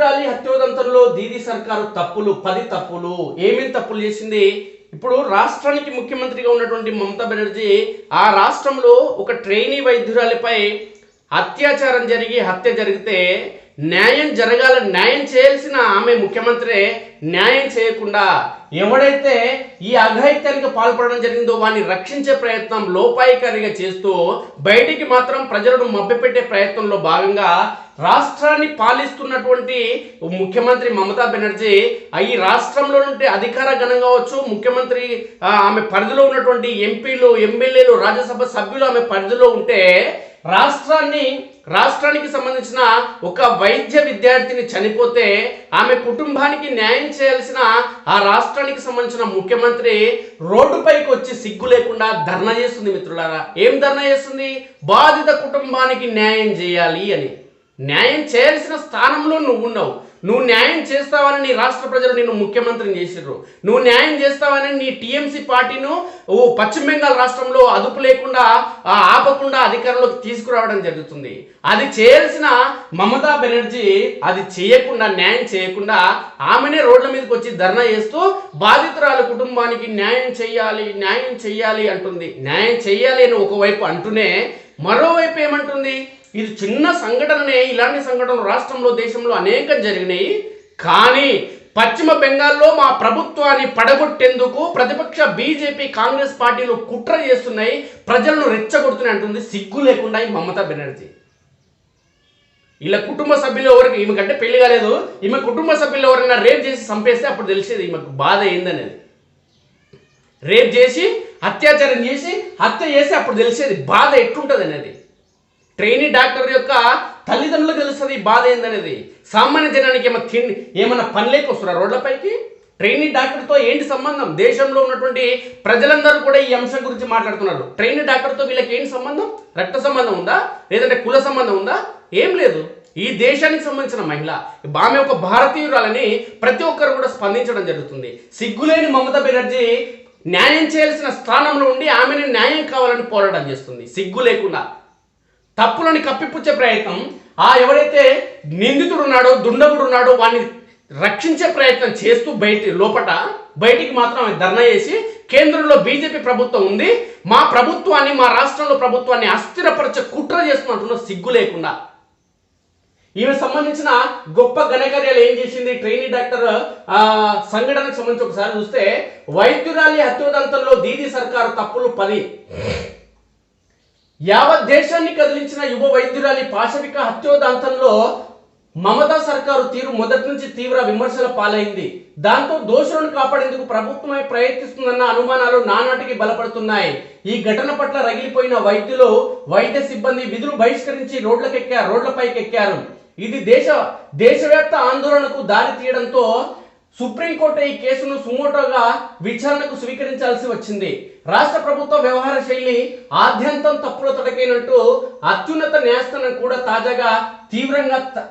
వైద్యురాలి హత్యోదంతంలో దీది సర్కారు తప్పులు పది తప్పులు. ఏమేమి తప్పులు చేసింది? ఇప్పుడు రాష్ట్రానికి ముఖ్యమంత్రిగా ఉన్నటువంటి మమతా బెనర్జీ ఆ రాష్ట్రంలో ఒక ట్రైనీ వైద్యురాలిపై అత్యాచారం జరిగి హత్య జరిగితే న్యాయం జరగాల న్యాయం చేయాల్సిన ఆమె ముఖ్యమంత్రి న్యాయం చేయకుండా ఎవడైతే ఈ అఘాయిత్యానికి పాల్పడడం జరిగిందో వాడిని రక్షించే ప్రయత్నం లోపాయికారిగా చేస్తూ బయటికి మాత్రం ప్రజలను మభ్యపెట్టే ప్రయత్నంలో భాగంగా రాష్ట్రాన్ని పాలిస్తున్నటువంటి ముఖ్యమంత్రి మమతా బెనర్జీ ఈ రాష్ట్రంలో నుండి అధికార గణం కావచ్చు ముఖ్యమంత్రి ఆమె పరిధిలో ఉన్నటువంటి ఎంపీలు ఎమ్మెల్యేలు రాజ్యసభ సభ్యులు ఆమె పరిధిలో ఉంటే రాష్ట్రాన్ని రాష్ట్రానికి సంబంధించిన ఒక వైద్య విద్యార్థిని చనిపోతే ఆమె కుటుంబానికి న్యాయం చేయాల్సిన ఆ రాష్ట్రానికి సంబంధించిన ముఖ్యమంత్రి రోడ్డుపైకి వచ్చి సిగ్గు లేకుండా ధర్నా చేస్తుంది మిత్రులారా. ఏం ధర్నా చేస్తుంది? బాధిత కుటుంబానికి న్యాయం చేయాలి అని. న్యాయం చేయాల్సిన స్థానంలో నువ్వు ఉన్నావు. నువ్వు న్యాయం చేస్తావని నీ రాష్ట్ర ప్రజలు నిన్ను ముఖ్యమంత్రిని చేసిర్రు. నువ్వు న్యాయం చేస్తావని నీ టీఎంసీ పార్టీను ఓ పశ్చిమ బెంగాల్ రాష్ట్రంలో అదుపు లేకుండా ఆపకుండా అధికారంలోకి తీసుకురావడం జరుగుతుంది. అది చేయాల్సిన మమతా బెనర్జీ అది చేయకుండా న్యాయం చేయకుండా ఆమెనే రోడ్ల మీదకి వచ్చి ధర్నా చేస్తూ బాధితురాల కుటుంబానికి న్యాయం చేయాలి న్యాయం చేయాలి అంటుంది. న్యాయం చేయాలి అని ఒకవైపు అంటూనే మరోవైపు ఏమంటుంది? ఇది చిన్న సంఘటననే. ఇలాంటి సంఘటనలు రాష్ట్రంలో దేశంలో అనేకం జరిగినాయి. కానీ పశ్చిమ బెంగాల్లో మా ప్రభుత్వాన్ని పడగొట్టేందుకు ప్రతిపక్ష బీజేపీ కాంగ్రెస్ పార్టీలు కుట్ర చేస్తున్నాయి. ప్రజలను రెచ్చగొడుతున్నాయి అంటుంది సిగ్గు లేకుండా ఈ మమతా బెనర్జీ. ఇలా కుటుంబ సభ్యులు ఎవరికి ఈమెకంటే పెళ్ళి కాలేదు. ఈమె కుటుంబ సభ్యులు ఎవరైనా రేప్ చేసి చంపేస్తే అప్పుడు తెలిసేది ఈమెకు బాధ ఏందనేది. రేప్ చేసి అత్యాచారం చేసి హత్య చేసి అప్పుడు తెలిసేది బాధ ఎట్లుంటుంది అనేది ట్రైనీ డాక్టర్ యొక్క తల్లిదండ్రులకు తెలుస్తుంది బాధ ఏందనేది? సామాన్య జనానికి ఏమైనా తిండి ఏమైనా పని లేక రోడ్లపైకి ట్రైనీ డాక్టర్తో ఏంటి సంబంధం? దేశంలో ఉన్నటువంటి ప్రజలందరూ కూడా ఈ అంశం గురించి మాట్లాడుతున్నారు. ట్రైనీ డాక్టర్తో వీళ్ళకి ఏంటి సంబంధం? రక్త సంబంధం ఉందా? లేదంటే కుల సంబంధం ఉందా? ఏం లేదు. ఈ దేశానికి సంబంధించిన మహిళ. ఆమె ఒక భారతీయురాలని ప్రతి ఒక్కరు కూడా స్పందించడం జరుగుతుంది. సిగ్గులేని మమతా బెనర్జీ న్యాయం చేయాల్సిన స్థానంలో ఉండి ఆమెను న్యాయం కావాలని పోరాటం చేస్తుంది. సిగ్గు లేకుండా. తప్పులని కప్పిపుచ్చే ప్రయత్నం. ఆ ఎవరైతే నిందితుడు ఉన్నాడో దుండగుడు ఉన్నాడో వాడిని రక్షించే ప్రయత్నం చేస్తూ బయట లోపట బయటికి మాత్రం ధర్నా చేసి కేంద్రంలో బీజేపీ ప్రభుత్వం ఉంది మా ప్రభుత్వాన్ని మా రాష్ట్రంలో ప్రభుత్వాన్ని అస్థిరపరిచే కుట్ర చేస్తున్నట్టున్న సిగ్గు లేకుండా. ఈమె సంబంధించిన గొప్ప ఘనకార్యాలు ఏం చేసింది? ట్రైనీ డాక్టర్ ఆ, సంఘటనకు సంబంధించి ఒకసారి చూస్తే వైద్యురాలి హత్యోదంతంలో దీది సర్కారు తప్పులు పది. యావత్ దేశాన్ని కదిలించిన యువ వైద్యురాలి పాశవిక హత్యోదాంతంలో మమతా సర్కారు తీరు మొదటి నుంచి తీవ్ర విమర్శల పాలైంది. దాంతో దోషులను కాపాడేందుకు ప్రభుత్వమే ప్రయత్నిస్తుందన్న అనుమానాలు నానాటికి బలపడుతున్నాయి. ఈ ఘటన పట్ల రగిలిపోయిన వైద్యులు వైద్య సిబ్బంది విధులు బహిష్కరించి రోడ్లకెక్కారు రోడ్లపైకి ఎక్కారు ఇది దేశ దేశవ్యాప్త ఆందోళనకు దారి తీయడంతో సుప్రీంకోర్టు ఈ కేసును సుమోటోగా విచారణకు స్వీకరించాల్సి వచ్చింది. రాష్ట్ర ప్రభుత్వ వ్యవహార శైలి ఆద్యంతం తప్పుల తొడకైనట్టు అత్యున్నత న్యాయస్థానం కూడా తాజాగా తీవ్రంగా త-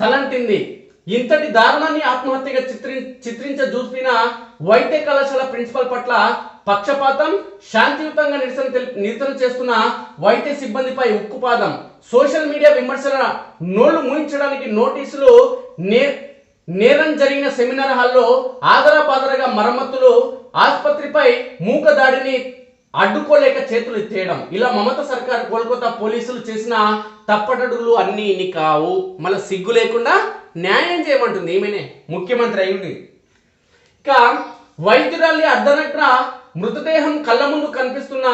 తలంటింది. ఇంతటి దారుణాన్ని ఆత్మహత్యగా చిత్రి చిత్రించ చూపిన వైద్య కళాశాల ప్రిన్సిపల్ పట్ల పక్షపాతం శాంతియుతంగా నిరసన నిరసన చేస్తున్న వైద్య సిబ్బందిపై ఉక్కుపాదం. సోషల్ మీడియా విమర్శల నోళ్ళు మూయించడానికి నోటీసులు నే నేరం జరిగిన సెమినార్ హాల్లో ఆదరపాదరగా మరమ్మతులు ఆసుపత్రిపై మూక దాడిని అడ్డుకోలేక చేతులు ఎత్తేయడం. ఇలా మమత సర్కార్ కోల్కతా పోలీసులు చేసిన తప్పటడులు అన్నీ ఇన్ని కావు. మళ్ళీ సిగ్గు లేకుండా న్యాయం చేయమంటుంది. ఈమెనే ముఖ్యమంత్రి అయింది ఇక వైద్యురాలి అర్ధనట్ర మృతదేహం కళ్ళ ముందు కనిపిస్తున్న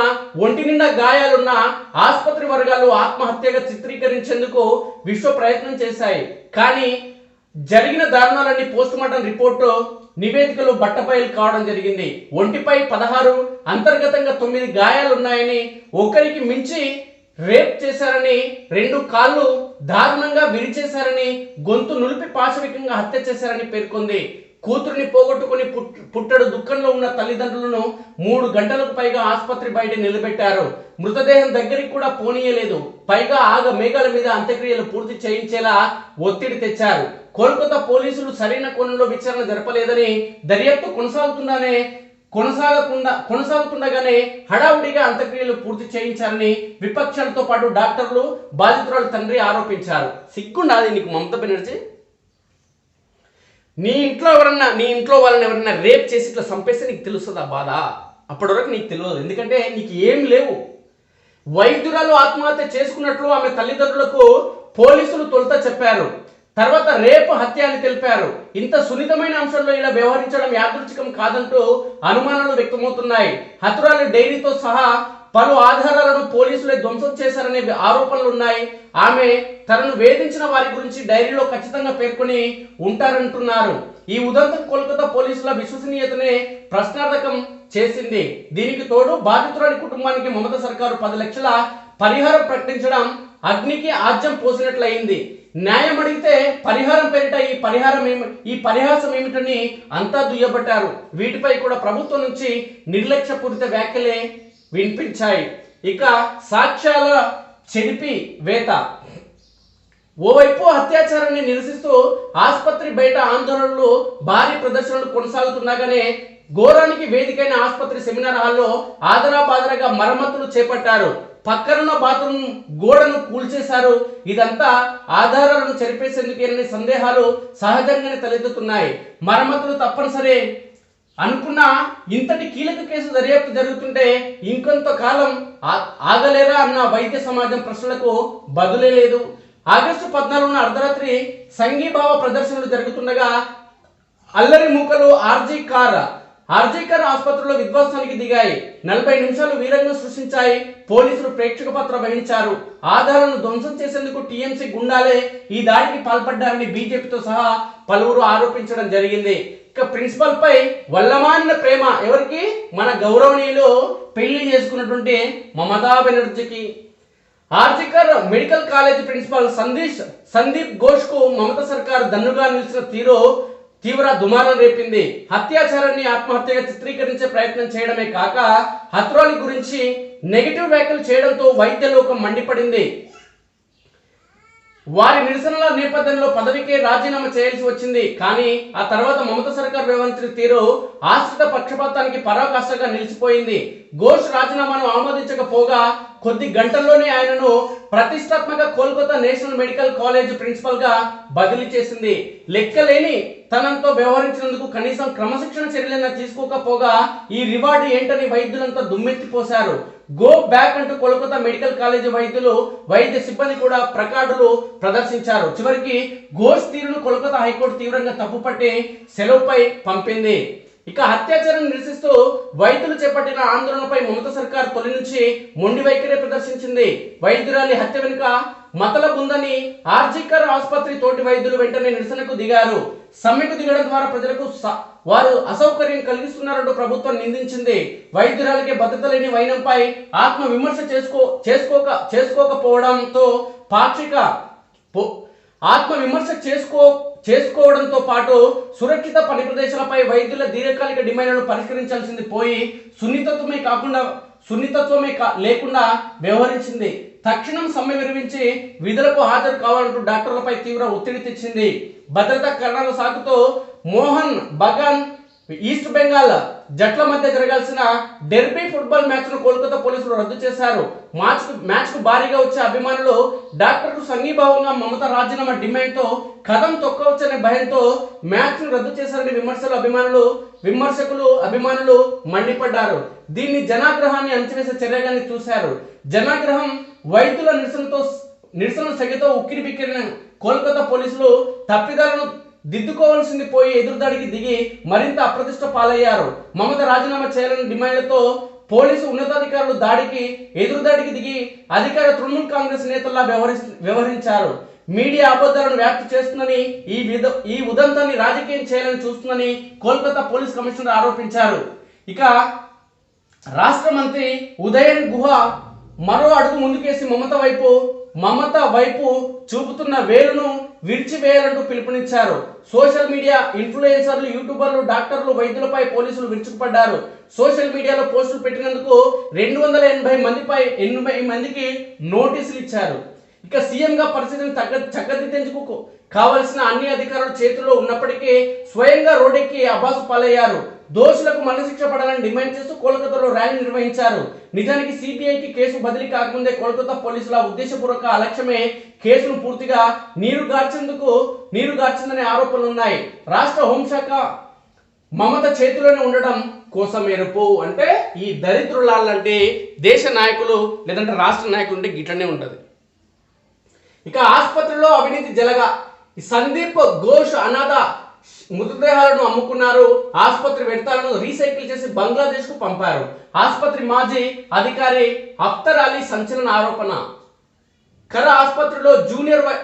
ఒంటి నిండా గాయాలున్న ఆసుపత్రి వర్గాలు ఆత్మహత్యగా చిత్రీకరించేందుకు విశ్వ ప్రయత్నం చేశాయి. కానీ జరిగిన దారుణాలన్నీ పోస్ట్ మార్టం రిపోర్టు నివేదికలు బట్టబయలు కావడం జరిగింది. ఒంటిపై పదహారు అంతర్గతంగా తొమ్మిది గాయాలు ఉన్నాయని ఒకరికి మించి రేప్ చేశారని రెండు కాళ్ళు దారుణంగా విరిచేశారని గొంతు నులిపి పాశవికంగా హత్య చేశారని పేర్కొంది. కూతురిని పోగొట్టుకుని పుట్టడు దుఃఖంలో ఉన్న తల్లిదండ్రులను మూడు గంటలకు పైగా ఆసుపత్రి బయట నిలబెట్టారు. మృతదేహం దగ్గరికి కూడా పోనీయలేదు. పైగా ఆగ మేఘాల మీద అంత్యక్రియలు పూర్తి చేయించేలా ఒత్తిడి తెచ్చారు. కోల్కతా పోలీసులు సరైన కోణంలో విచారణ జరపలేదని దర్యాప్తు కొనసాగుతుందనే కొనసాగకుండా కొనసాగుతుండగానే హడావుడిగా అంత్యక్రియలు పూర్తి చేయించారని విపక్షాలతో పాటు డాక్టర్లు బాధితురాలు తండ్రి ఆరోపించారు. సిగ్గుండాలి నీకు మమతా బెనర్జీ? నీ ఇంట్లో ఎవరన్నా నీ ఇంట్లో వాళ్ళని ఎవరన్నా రేప్ చేసి ఇట్లా చంపేస్తే నీకు తెలుస్తుంది ఆ బాధ? అప్పటి వరకు నీకు తెలియదు. ఎందుకంటే నీకు ఏం లేవు. వైద్యురాలు ఆత్మహత్య చేసుకున్నట్లు ఆమె తల్లిదండ్రులకు పోలీసులు తొలుత చెప్పారు. తర్వాత రేపు హత్య అని తెలిపారు. ఇంత సున్నితమైన అంశంలో ఇలా వ్యవహరించడం యాదృచ్ఛికం కాదంటూ అనుమానాలు వ్యక్తమవుతున్నాయి. హతురాలు డైరీతో సహా పలు ఆధారాలను పోలీసులే ధ్వంసం చేశారనే ఆరోపణలు ఉన్నాయి. ఆమె తనను వేధించిన వారి గురించి డైరీలో ఖచ్చితంగా పేర్కొని ఉంటారంటున్నారు. ఈ ఉదంతం కోల్కతా పోలీసుల విశ్వసనీయతనే ప్రశ్నార్థకం చేసింది. దీనికి తోడు బాధితురాలి కుటుంబానికి మమత సర్కారు పది లక్షల పరిహారం ప్రకటించడం అగ్నికి ఆజ్యం పోసినట్లయింది. న్యాయం అడిగితే పరిహారం పేరిట ఈ పరిహారం ఏమి ఈ పరిహాసం ఏమిటని అంతా దుయ్యబట్టారు. వీటిపై కూడా ప్రభుత్వం నుంచి నిర్లక్ష్యపూరిత వ్యాఖ్యలే వినిపించాయి. ఇక సాక్ష్యాల చెరిపి వేత ఓవైపు అత్యాచారాన్ని నిరసిస్తూ ఆసుపత్రి బయట ఆందోళనలు భారీ ప్రదర్శనలు కొనసాగుతుండగానే ఘోరానికి వేదికైన ఆసుపత్రి సెమినార్ హాల్లో ఆదరాబాదరగా మరమ్మతులు చేపట్టారు. పక్కనున్న బాత్రూమ్ గోడను కూల్చేశారు. ఇదంతా ఆధారాలను చెరిపేసేందుకేనని సందేహాలు సహజంగానే తలెత్తుతున్నాయి. మరమ్మతులు తప్పనిసరి అనుకున్న ఇంతటి కీలక కేసు దర్యాప్తు జరుగుతుంటే ఇంకొంతకాలం ఆగలేరా అన్న వైద్య సమాజం ప్రశ్నలకు బదులే లేదు. ఆగస్టు పద్నాలుగున అర్ధరాత్రి సంఘీభావ ప్రదర్శనలు జరుగుతుండగా అల్లరి మూకలు ఆర్జీ కార్ ఆర్జీ కార్ ఆసుపత్రిలో విధ్వంసానికి దిగాయి. నలభై నిమిషాలు వీరంగం సృష్టించాయి. పోలీసులు ప్రేక్షక పత్ర వహించారు. ఆధారాలను ధ్వంసం చేసేందుకు టీఎంసీ గుండాలే ఈ దాడికి పాల్పడ్డారని బీజేపీతో సహా పలువురు ఆరోపించడం జరిగింది. ఇక ప్రిన్సిపల్ పై వల్లమాన్న ప్రేమ ఎవరికి? మన గౌరవనీయులు పెళ్ళి చేసుకున్నటువంటి మమతా బెనర్జీకి. RG Kar medical college principal సందీష్ Sandeep ఘోష్కు మమత సర్కార్ దన్నుగా నిలిచిన తీరు తీవ్ర దుమారం రేపింది. అత్యాచారాన్ని ఆత్మహత్యగా చిత్రీకరించే ప్రయత్నం చేయడమే కాక హత్రాని గురించి నెగిటివ్ వ్యాఖ్యలు చేయడంతో వైద్య లోకం మండిపడింది. వారి నిరసనల నేపథ్యంలో పదవికే రాజీనామా చేయాల్సి వచ్చింది. కానీ ఆ తర్వాత మమత సర్కార్ వ్యవహరించిన తీరు ఆశ్రిత పక్షపాతానికి పరాకాష్ఠగా నిలిచిపోయింది. ఘోష్ రాజీనామాను ఆమోదించకపోగా కొద్ది గంటల్లోనే ఆయనను ప్రతిష్టాత్మక కోల్కతా నేషనల్ మెడికల్ కాలేజ్ ప్రిన్సిపల్గా బదిలీ చేసింది. లెక్కలేని తనంతో వ్యవహరించినందుకు కనీసం క్రమశిక్షణ చర్యలైనా తీసుకోకపోగా ఈ రివార్డు ఏంటని వైద్యులంతా దుమ్మెత్తిపోశారు. గో బ్యాక్ అంటూ కోల్కతా మెడికల్ కాలేజీ వైద్యులు వైద్య సిబ్బంది కూడా ప్రకార్డులు ప్రదర్శించారు. చివరికి ఘోష్ తీరును కోల్కతా హైకోర్టు తీవ్రంగా తప్పుపట్టి సెలవుపై పంపింది. ఇక అత్యాచారం నిరసిస్తూ వైద్యులు చేపట్టిన ఆందోళనపై మమత సర్కార్ తొలి నుంచి మొండి వైఖరి ప్రదర్శించింది. వైద్యురాలి హత్య వెనుక మతలబ్ ఉందని ఆర్జికర్ ఆసుపత్రి తోటి వైద్యులు వెంటనే నిరసనకు దిగారు. సమ్మెకు దిగడం ద్వారా ప్రజలకు స- వారు అసౌకర్యం కలిగిస్తున్నారంటూ ప్రభుత్వం నిందించింది. వైద్యురాలకే భద్రత లేని వైనంపై ఆత్మ విమర్శ చేసుకో చేసుకోక చేసుకోకపోవడంతో పాక్షిక పో- ఆత్మ విమర్శ చేసుకో చేసుకోవడంతో పాటు సురక్షిత పని ప్రదేశాలపై వైద్యుల దీర్ఘకాలిక డిమాండ్లను పరిష్కరించాల్సింది పోయి సున్నితత్వమే కాకుండా సున్నితత్వమే కా- లేకుండా వ్యవహరించింది. తక్షణం సమ్మె విరమించి విధులకు హాజరు కావాలంటూ డాక్టర్లపై తీవ్ర ఒత్తిడి తెచ్చింది. భద్రతా కరణాల సాకుతో మోహన్ బగాన్ ఈస్ట్ బెంగాల్ జట్ల మధ్య జరగాల్సిన డెర్బీ ఫుట్బాల్ మ్యాచ్ను కోల్కతా పోలీసులు రద్దు చేశారు. మ్యాచ్ మ్యాచ్కు భారీగా వచ్చే అభిమానులు డాక్టర్కు సంఘీభావంగా మమత రాజీనామా డిమాండ్తో కథం తొక్కవచ్చనే భయంతో మ్యాచ్ను రద్దు చేశారని విమర్శలు అభిమానులు విమర్శకులు అభిమానులు మండిపడ్డారు. దీన్ని జనాగ్రహాన్ని అంచవేసే చర్యగానే చూశారు. జనాగ్రహం వైద్యుల నిరసనతో నిరసన సెగతో ఉక్కిరి బిక్కిరిన కోల్కతా పోలీసులు తప్పిదాలను దిద్దుకోవాల్సింది పోయి ఎదురుదాడికి దిగి మరింత అప్రతిష్ట పాలయ్యారు. మమత రాజీనామా చేయాలని డిమాండ్లతో పోలీసు ఉన్నతాధికారులు దాడికి ఎదురుదాడికి దిగి అధికార తృణమూల్ కాంగ్రెస్ నేతల్లా వ్యవహరి వ్యవహరించారు. మీడియా అబద్ధాలను వ్యాప్తి చేస్తుందని ఈ విధ ఈ ఉదంతాన్ని రాజకీయం చేయాలని చూస్తుందని కోల్కతా పోలీస్ కమిషనర్ ఆరోపించారు. ఇక రాష్ట్ర మంత్రి ఉదయన్ గుహ మరో అడుగు ముందుకేసి మమత వైపు మమత వైపు చూపుతున్న వేలును విరిచివేయాలంటూ పిలుపునిచ్చారు. సోషల్ మీడియా ఇన్ఫ్లుయెన్సర్లు యూట్యూబర్లు డాక్టర్లు వైద్యులపై పోలీసులు విరుచుకుపడ్డారు. సోషల్ మీడియాలో పోస్టులు పెట్టినందుకు రెండు వందల ఎనభై మందిపై ఎనభై మందికి నోటీసులు ఇచ్చారు. ఇక సీఎంగా పరిస్థితిని తగ్గ చక్కదిద్దేందుకు కావలసిన అన్ని అధికారులు చేతుల్లో ఉన్నప్పటికీ స్వయంగా రోడ్డెక్కి అబాసు పాలయ్యారు. దోషులకు మరణశిక్ష పడాలని డిమాండ్ చేస్తూ కోల్కతాలో ర్యాలీ నిర్వహించారు. నిజానికి సిబిఐకి కేసు బదిలీ కాకముందే కోల్కతా పోలీసుల ఉద్దేశపూర్వక అలక్ష్యమే కేసును పూర్తిగా నీరు గార్చేందుకు నీరు గార్చిందనే ఆరోపణలు ఉన్నాయి. రాష్ట్ర హోంశాఖ మమత చేతిలోనే ఉండడం కోసం ఎరుపు అంటే ఈ దరిద్రులాలంటే దేశ నాయకులు లేదంటే రాష్ట్ర నాయకులు ఉంటే గిట్లనే ఉంటుంది ఇక ఆసుపత్రిలో అవినీతి జలగా. సందీప్ ఘోష్ అనాథ మృతదేహాలను అమ్ముకున్నారు ఆసుపత్రి వ్యర్థాలను రీసైకిల్ చేసి బంగ్లాదేశ్కు పంపారు. ఆసుపత్రి మాజీ అధికారి అఖ్తర్ అలీ సంచలన ఆరోపణ. కర ఆసుపత్రిలో జూనియర్ వై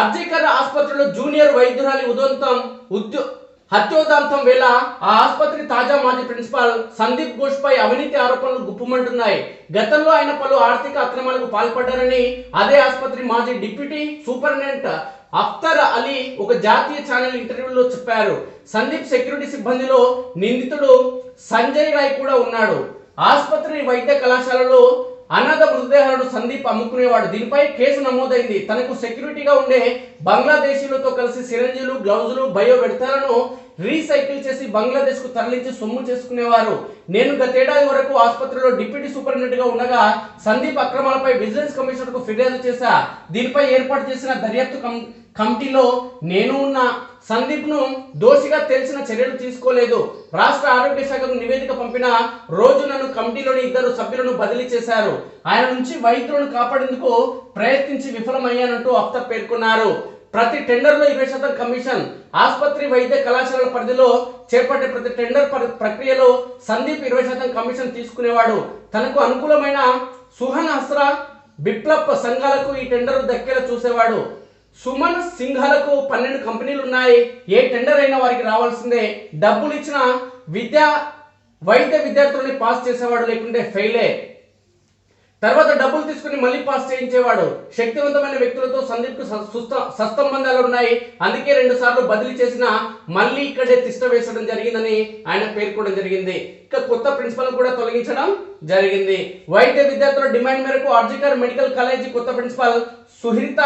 అర్జీకర ఆసుపత్రిలో జూనియర్ వైద్యురాలి ఉదంతం ఉద్యో హత్యోదాంతం వేళ ఆ ఆసుపత్రి తాజా మాజీ ప్రిన్సిపాల్ సందీప్ ఘోష్ పై అవినీతి ఆరోపణలు గుప్పుమంటున్నాయి. గతంలో ఆయన పలు ఆర్థిక అక్రమాలకు పాల్పడ్డారని అదే ఆసుపత్రి మాజీ డిప్యూటీ సూపరింటెండెంట్ అఖ్తర్ అలీ ఒక జాతీయ ఛానల్ ఇంటర్వ్యూలో చెప్పారు. సందీప్ సెక్యూరిటీ సిబ్బందిలో నిందితుడు సంజయ్ రాయ్ కూడా ఉన్నాడు. ఆసుపత్రి వైద్య కళాశాలలో అనాథ మృతదేహాలను సందీప్ అమ్ముకునేవాడు. దీనిపై కేసు నమోదైంది. తనకు సెక్యూరిటీగా ఉండే బంగ్లాదేశీలతో కలిసి సిరంజీలు గ్లౌజులు బయో వ్యర్థాలను రీసైకిల్ చేసి బంగ్లాదేశ్కు తరలించి సొమ్ము చేసుకునేవారు. నేను గతేడాది వరకు ఆసుపత్రిలో డిప్యూటీ సూపరింటెండెంట్గా ఉండగా సందీప్ అక్రమాలపై విజిలెన్స్ కమిషనర్కు ఫిర్యాదు చేశా. దీనిపై ఏర్పాటు చేసిన దర్యాప్తు కమిటీలో నేను ఉన్న సందీప్ను దోషిగా తెలిసిన చర్యలు తీసుకోలేదు. రాష్ట్ర ఆరోగ్య శాఖకు నివేదిక పంపిన రోజు నన్ను కమిటీలోని ఇద్దరు సభ్యులను బదిలీ చేశారు. ఆయన నుంచి వైద్యులను కాపాడేందుకు ప్రయత్నించి విఫలమయ్యానంటూ అఫ్తర్ పేర్కొన్నారు. ప్రతి టెండర్లో ఇరవై శాతం కమిషన్ ఆసుపత్రి వైద్య కళాశాలల పరిధిలో చేపట్టే ప్రతి టెండర్ ప్రక్రియలో సందీప్ ఇరవై శాతం కమిషన్ తీసుకునేవాడు. తనకు అనుకూలమైన సుహన్ హస్రా బిప్లప్ సంఘాలకు ఈ టెండర్ దక్కేలా చూసేవాడు. సుమన్ సింఘాలకు పన్నెండు కంపెనీలు ఉన్నాయి. ఏ టెండర్ అయినా వారికి రావాల్సిందే. డబ్బులు ఇచ్చిన విద్యా వైద్య విద్యార్థులని పాస్ చేసేవాడు లేకుంటే ఫెయిలే తర్వాత డబ్బులు తీసుకుని మళ్ళీ పాస్ చేయించేవాడు. శక్తివంతమైన వ్యక్తులతో సందీప్కు సస్తంబంధాలు ఉన్నాయి. అందుకే రెండు సార్లు బదిలీ చేసిన మళ్ళీ ఇక్కడే తిష్ట వేసడం జరిగిందని ఆయన పేర్కొనడం జరిగింది. ఇక కొత్త ప్రిన్సిపల్ కూడా తొలగించడం జరిగింది. వైద్య విద్యార్థుల డిమాండ్ మేరకు ఆర్జికర్ మెడికల్ కాలేజీ కొత్త ప్రిన్సిపల్ సుహిత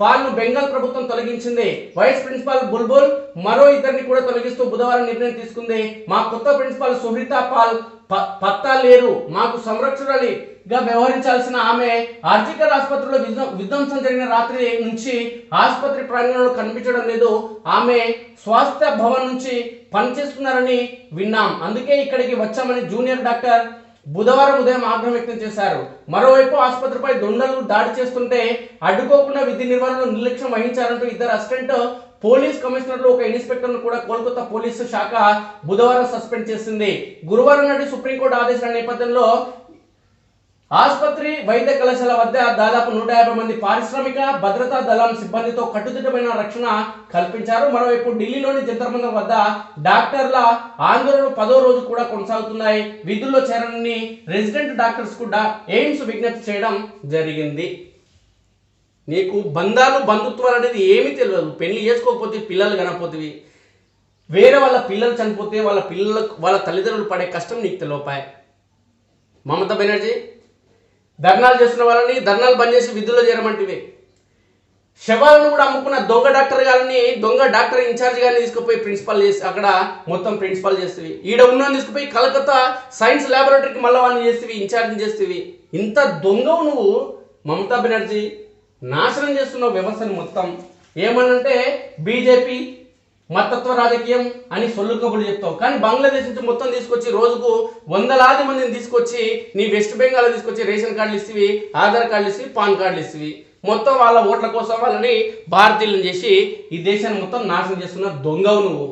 పాల్ను బెంగాల్ ప్రభుత్వం తొలగించింది. వైస్ ప్రిన్సిపాల్ బుల్బుల్ మరో ఇద్దరిని కూడా తొలగిస్తూ బుధవారం నిర్ణయం తీసుకుంది. మా కొత్త ప్రిన్సిపాల్ సుహృత పాల్ ప- పత్తా లేరు. మాకు సంరక్షణగా వ్యవహరించాల్సిన ఆమె ఆర్జికర్ ఆసుపత్రిలో విధ్వ- విధ్వంసం జరిగిన రాత్రి నుంచి ఆసుపత్రి ప్రాంగణంలో కనిపించడం లేదు. ఆమె స్వాస్థ్య భవన్ నుంచి పనిచేస్తున్నారని విన్నాం. అందుకే ఇక్కడికి వచ్చామని జూనియర్ డాక్టర్ బుధవారం ఉదయం ఆగ్రహం వ్యక్తం చేశారు. మరోవైపు ఆసుపత్రిపై దొండలు దాడి చేస్తుంటే అడ్డుకోకుండా విధి నిర్వహణలో నిర్లక్ష్యం వహించారంటూ ఇద్దరు అసిస్టెంట్ పోలీస్ కమిషనర్లు ఒక ఇన్స్పెక్టర్ను కూడా కోల్కతా పోలీసు శాఖ బుధవారం సస్పెండ్ చేసింది. గురువారం నాటి సుప్రీంకోర్టు ఆదేశాల నేపథ్యంలో ఆసుపత్రి వైద్య కళాశాల వద్ద దాదాపు నూట యాభై మంది పారిశ్రామిక భద్రతా దళం సిబ్బందితో కట్టుదిట్టమైన రక్షణ కల్పించారు. మరోవైపు ఢిల్లీలోని జంతర్ వద్ద డాక్టర్ల ఆందోళనలు పదో రోజు కూడా కొనసాగుతున్నాయి. విధుల్లో చేరని రెసిడెంట్ డాక్టర్స్ కూడా ఎయిమ్స్ విజ్ఞప్తి చేయడం జరిగింది. నీకు బంధాలు బంధుత్వాలు అనేది ఏమీ తెలియదు. పెళ్ళి చేసుకోకపోతే పిల్లలు కనపోతుంది వేరే వాళ్ళ పిల్లలు చనిపోతే వాళ్ళ పిల్లలకు వాళ్ళ తల్లిదండ్రులు పడే కష్టం నీకు తెలియపాయి. మమతా బెనర్జీ ధర్నాలు చేస్తున్న వాళ్ళని ధర్నాలు బంద్ చేసి విధుల్లో చేరమంటివి. శవాలను కూడా అమ్ముకున్న దొంగ డాక్టర్ గారిని దొంగ డాక్టర్ ఇన్ఛార్జ్ గారిని తీసుకుపోయి ప్రిన్సిపల్ చేసి అక్కడ మొత్తం ప్రిన్సిపల్ చేస్తేవి. ఈడ ఉన్న తీసుకుపోయి కలకత్తా సైన్స్ ల్యాబొరేటరీకి మళ్ళీ వాళ్ళని చేస్తేవి ఇన్ఛార్జ్ చేస్తేవి. ఇంత దొంగవు నువ్వు మమతా బెనర్జీ. నాశనం చేస్తున్నావు వ్యవస్థను మొత్తం. ఏమనంటే బీజేపీ మతత్వ రాజకీయం అని సొల్లు కబుర్లు చెప్తావు. కానీ బంగ్లాదేశ్ నుంచి మొత్తం తీసుకొచ్చి రోజుకు వందలాది మందిని తీసుకొచ్చి నీ వెస్ట్ బెంగాల్ తీసుకొచ్చి రేషన్ కార్డులు ఇస్తేవి ఆధార్ కార్డులు ఇస్తేవి పాన్ కార్డులు ఇస్తేవి. మొత్తం వాళ్ళ ఓట్ల కోసం వాళ్ళని భారతీయులను చేసి ఈ దేశాన్ని మొత్తం నాశనం చేస్తున్న దొంగవు నువ్వు.